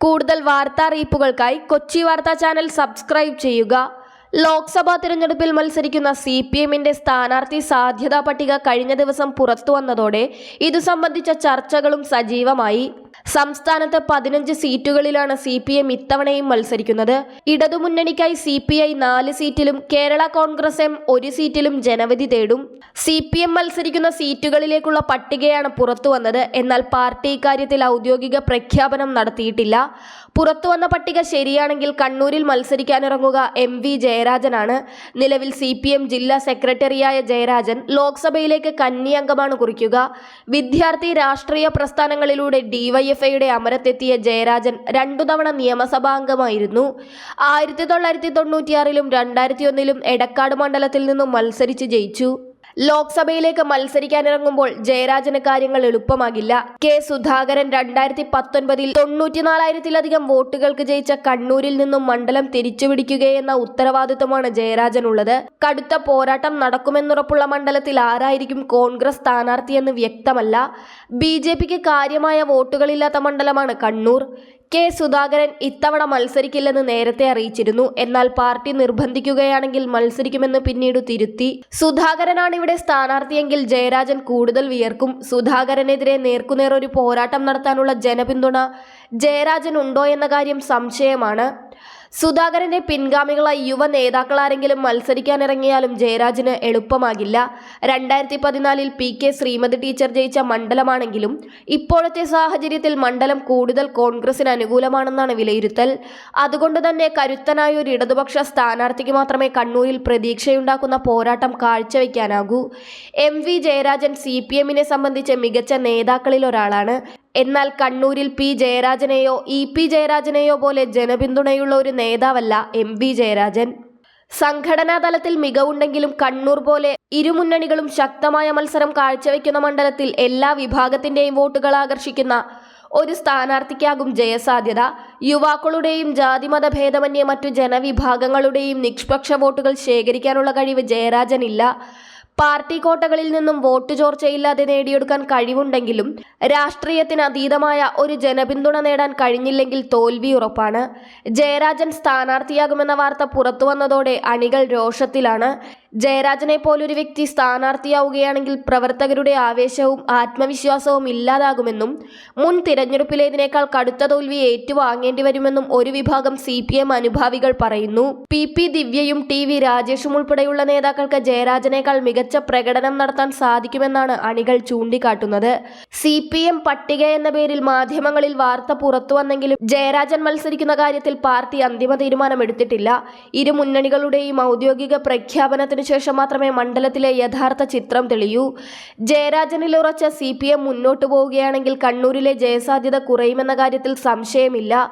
കൂടുതൽ വാർത്താ അറിയിപ്പുകൾക്കായി കൊച്ചി വാർത്താ ചാനൽ സബ്സ്ക്രൈബ് ചെയ്യുക. ലോക്സഭാ തിരഞ്ഞെടുപ്പിൽ മത്സരിക്കുന്ന സി പി എമ്മിന്റെ സ്ഥാനാർത്ഥി സാധ്യതാ പട്ടിക കഴിഞ്ഞ ദിവസം പുറത്തു വന്നതോടെ ഇതു സംബന്ധിച്ച ചർച്ചകളും സജീവമായി. സംസ്ഥാനത്ത് പതിനഞ്ച് സീറ്റുകളിലാണ് സി പി എം ഇത്തവണയും മത്സരിക്കുന്നത്. ഇടതുമുന്നണിക്കായി സി പി ഐ നാല് സീറ്റിലും കേരള കോൺഗ്രസ് എം ഒരു സീറ്റിലും ജനവിധി തേടും. സി പി എം മത്സരിക്കുന്ന സീറ്റുകളിലേക്കുള്ള പട്ടികയാണ് പുറത്തുവന്നത് എന്നാൽ പാർട്ടി ഇക്കാര്യത്തിൽ ഔദ്യോഗിക പ്രഖ്യാപനം നടത്തിയിട്ടില്ല. പുറത്തുവന്ന പട്ടിക ശരിയാണെങ്കിൽ കണ്ണൂരിൽ മത്സരിക്കാനിറങ്ങുക എം വി ജയരാജനാണ്. നിലവിൽ സി പി എം ജില്ലാ സെക്രട്ടറിയായ ജയരാജൻ ലോക്സഭയിലേക്ക് കന്നി അംഗമാണ് കുറിക്കുക. വിദ്യാർത്ഥി രാഷ്ട്രീയ പ്രസ്ഥാനങ്ങളിലൂടെ ഡിവൈഎഫ്ഐയുടെ അമരത്തെത്തിയ ജയരാജൻ രണ്ടു തവണ നിയമസഭാംഗമായിരുന്നു. ആയിരത്തി തൊള്ളായിരത്തി തൊണ്ണൂറ്റിയാറിലും രണ്ടായിരത്തി ഒന്നിലും എടക്കാട് മണ്ഡലത്തിൽ നിന്നും മത്സരിച്ച് ജയിച്ചു. ലോക്സഭയിലേക്ക് മത്സരിക്കാനിറങ്ങുമ്പോൾ ജയരാജന് കാര്യങ്ങൾ എളുപ്പമാകില്ല. കെ സുധാകരൻ രണ്ടായിരത്തി പത്തൊൻപതിൽ തൊണ്ണൂറ്റിനാലായിരത്തിലധികം വോട്ടുകൾക്ക് ജയിച്ച കണ്ണൂരിൽ നിന്നും മണ്ഡലം തിരിച്ചുപിടിക്കുകയെന്ന ഉത്തരവാദിത്വമാണ് ജയരാജനുള്ളത്. കടുത്ത പോരാട്ടം നടക്കുമെന്നുറപ്പുള്ള മണ്ഡലത്തിൽ ആരായിരിക്കും കോൺഗ്രസ് സ്ഥാനാർത്ഥിയെന്ന് വ്യക്തമല്ല. ബി കാര്യമായ വോട്ടുകളില്ലാത്ത മണ്ഡലമാണ് കണ്ണൂർ. കെ സുധാകരൻ ഇത്തവണ മത്സരിക്കില്ലെന്ന് നേരത്തെ അറിയിച്ചിരുന്നു. എന്നാൽ പാർട്ടി നിർബന്ധിക്കുകയാണെങ്കിൽ മത്സരിക്കുമെന്ന് പിന്നീട് തിരുത്തി. സുധാകരനാണ് ഇവിടെ സ്ഥാനാർത്ഥിയെങ്കിൽ ജയരാജൻ കൂടുതൽ വിയർക്കും. സുധാകരനെതിരെ നേർക്കുനേർ ഒരു പോരാട്ടം നടത്താനുള്ള ജനപിന്തുണ ജയരാജൻ ഉണ്ടോ എന്ന കാര്യം സംശയമാണ്. സുധാകരന്റെ പിൻഗാമികളായി യുവ നേതാക്കളാരെങ്കിലും മത്സരിക്കാനിറങ്ങിയാലും ജയരാജന് എളുപ്പമാകില്ല. രണ്ടായിരത്തി പതിനാലിൽ പി കെ ശ്രീമതി ടീച്ചർ ജയിച്ച മണ്ഡലമാണെങ്കിലും ഇപ്പോഴത്തെ സാഹചര്യത്തിൽ മണ്ഡലം കൂടുതൽ കോൺഗ്രസിന് അനുകൂലമാണെന്നാണ് വിലയിരുത്തൽ. അതുകൊണ്ട് തന്നെ കരുത്തനായ ഒരു ഇടതുപക്ഷ സ്ഥാനാർത്ഥിക്ക് മാത്രമേ കണ്ണൂരിൽ പ്രതീക്ഷയുണ്ടാക്കുന്ന പോരാട്ടം കാഴ്ചവെക്കാനാകൂ. M V Jayarajan C P എമ്മിനെ സംബന്ധിച്ച് മികച്ച നേതാക്കളിൽ ഒരാളാണ്. എന്നാൽ കണ്ണൂരിൽ പി. ജയരാജനെയോ ഇ. പി. ജയരാജനെയോ പോലെ ജനപിന്തുണയുള്ള ഒരു നേതാവല്ല എം. വി. ജയരാജൻ. സംഘടനാ തലത്തിൽ മികവുണ്ടെങ്കിലും കണ്ണൂർ പോലെ ഇരുമുന്നണികളും ശക്തമായ മത്സരം കാഴ്ചവെക്കുന്ന മണ്ഡലത്തിൽ എല്ലാ വിഭാഗത്തിന്റെയും വോട്ടുകൾ ആകർഷിക്കുന്ന ഒരു സ്ഥാനാർത്ഥിക്കാകും ജയസാധ്യത. യുവാക്കളുടെയും ജാതിമത ഭേദമന്യേ മറ്റു ജനവിഭാഗങ്ങളുടെയും നിഷ്പക്ഷ വോട്ടുകൾ ശേഖരിക്കാനുള്ള കഴിവ് ജയരാജനില്ല. പാർട്ടി കോട്ടകളിൽ നിന്നും വോട്ട് ചോർച്ചയില്ലാതെ നേടിയെടുക്കാൻ കഴിവുണ്ടെങ്കിലും രാഷ്ട്രീയത്തിന് അതീതമായ ഒരു ജനപിന്തുണ നേടാൻ കഴിഞ്ഞില്ലെങ്കിൽ തോൽവി ഉറപ്പാണ്. ജയരാജൻ സ്ഥാനാർത്ഥിയാകുമെന്ന വാർത്ത പുറത്തുവന്നതോടെ അണികൾ രോഷത്തിലാണ്. ജയരാജനെ പോലൊരു വ്യക്തി സ്ഥാനാർത്ഥിയാവുകയാണെങ്കിൽ പ്രവർത്തകരുടെ ആവേശവും ആത്മവിശ്വാസവും ഇല്ലാതാകുമെന്നും മുൻ തിരഞ്ഞെടുപ്പിലേതിനേക്കാൾ കടുത്ത തോൽവി ഏറ്റുവാങ്ങേണ്ടി വരുമെന്നും ഒരു വിഭാഗം സി പി എം അനുഭാവികൾ പറയുന്നു. പി പി ദിവ്യയും ടി വി രാജേഷും ഉൾപ്പെടെയുള്ള നേതാക്കൾക്ക് ജയരാജനേക്കാൾ മികച്ച പ്രകടനം നടത്താൻ സാധിക്കുമെന്നാണ് അണികൾ ചൂണ്ടിക്കാട്ടുന്നത്. സി പി എം പട്ടിക എന്ന പേരിൽ മാധ്യമങ്ങളിൽ വാർത്ത പുറത്തു വന്നെങ്കിലും ജയരാജൻ മത്സരിക്കുന്ന കാര്യത്തിൽ പാർട്ടി അന്തിമ തീരുമാനമെടുത്തിട്ടില്ല. ഇരു മുന്നണികളുടെയും ഔദ്യോഗിക പ്രഖ്യാപനത്തിന് ശേഷം മാത്രമേ മണ്ഡലത്തിലെ യഥാർത്ഥ ചിത്രം തെളിയൂ. ജയരാജനിൽ ഉറച്ച സി പി എം മുന്നോട്ടു പോവുകയാണെങ്കിൽ കണ്ണൂരിലെ ജയസാധ്യത കുറയുമെന്ന കാര്യത്തിൽ സംശയമില്ല.